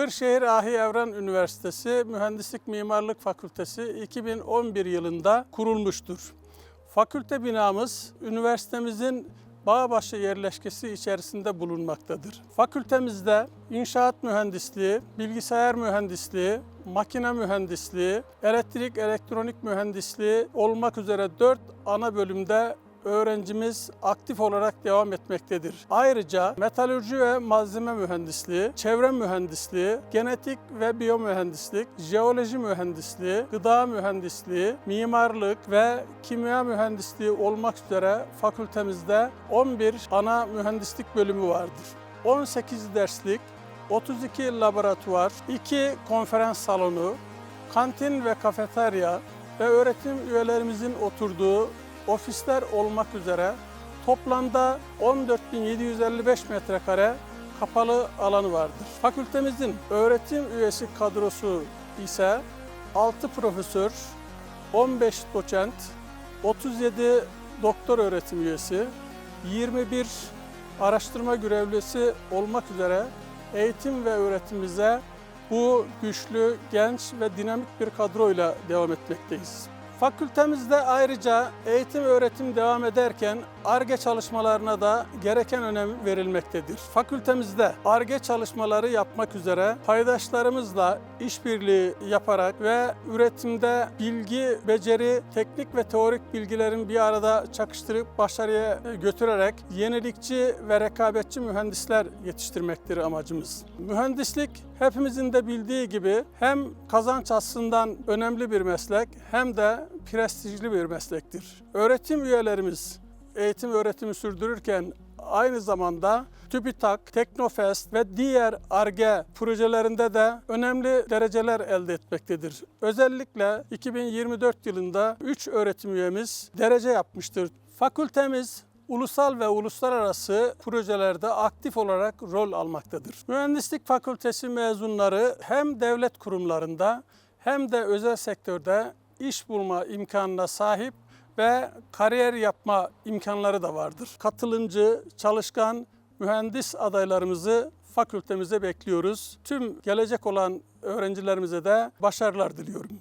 Kırşehir Ahi Evren Üniversitesi Mühendislik Mimarlık Fakültesi 2011 yılında kurulmuştur. Fakülte binamız üniversitemizin Bağbaşı yerleşkesi içerisinde bulunmaktadır. Fakültemizde inşaat mühendisliği, bilgisayar mühendisliği, makine mühendisliği, elektrik elektronik mühendisliği olmak üzere 4 ana bölümde öğrencimiz aktif olarak devam etmektedir. Ayrıca metalürji ve malzeme mühendisliği, çevre mühendisliği, genetik ve biyomühendislik, jeoloji mühendisliği, gıda mühendisliği, mimarlık ve kimya mühendisliği olmak üzere fakültemizde 11 ana mühendislik bölümü vardır. 18 derslik, 32 laboratuvar, 2 konferans salonu, kantin ve kafeterya ve öğretim üyelerimizin oturduğu ofisler olmak üzere toplamda 14.755 metrekare kapalı alanı vardır. Fakültemizin öğretim üyesi kadrosu ise 6 profesör, 15 doçent, 37 doktor öğretim üyesi, 21 araştırma görevlisi olmak üzere eğitim ve öğretimimize bu güçlü, genç ve dinamik bir kadroyla devam etmekteyiz. Fakültemizde ayrıca eğitim öğretim devam ederken ARGE çalışmalarına da gereken önem verilmektedir. Fakültemizde ARGE çalışmaları yapmak üzere paydaşlarımızla işbirliği yaparak ve üretimde bilgi, beceri, teknik ve teorik bilgilerin bir arada çakıştırıp başarıya götürerek yenilikçi ve rekabetçi mühendisler yetiştirmektir amacımız. Mühendislik hepimizin de bildiği gibi hem kazanç açısından önemli bir meslek hem de prestijli bir meslektir. Öğretim üyelerimiz eğitim öğretimi sürdürürken aynı zamanda TÜBİTAK, Teknofest ve diğer ARGE projelerinde de önemli dereceler elde etmektedir. Özellikle 2024 yılında 3 öğretim üyemiz derece yapmıştır. Fakültemiz ulusal ve uluslararası projelerde aktif olarak rol almaktadır. Mühendislik Fakültesi mezunları hem devlet kurumlarında hem de özel sektörde iş bulma imkanına sahip ve kariyer yapma imkanları da vardır. Katılımcı, çalışkan mühendis adaylarımızı fakültemize bekliyoruz. Tüm gelecek olan öğrencilerimize de başarılar diliyorum.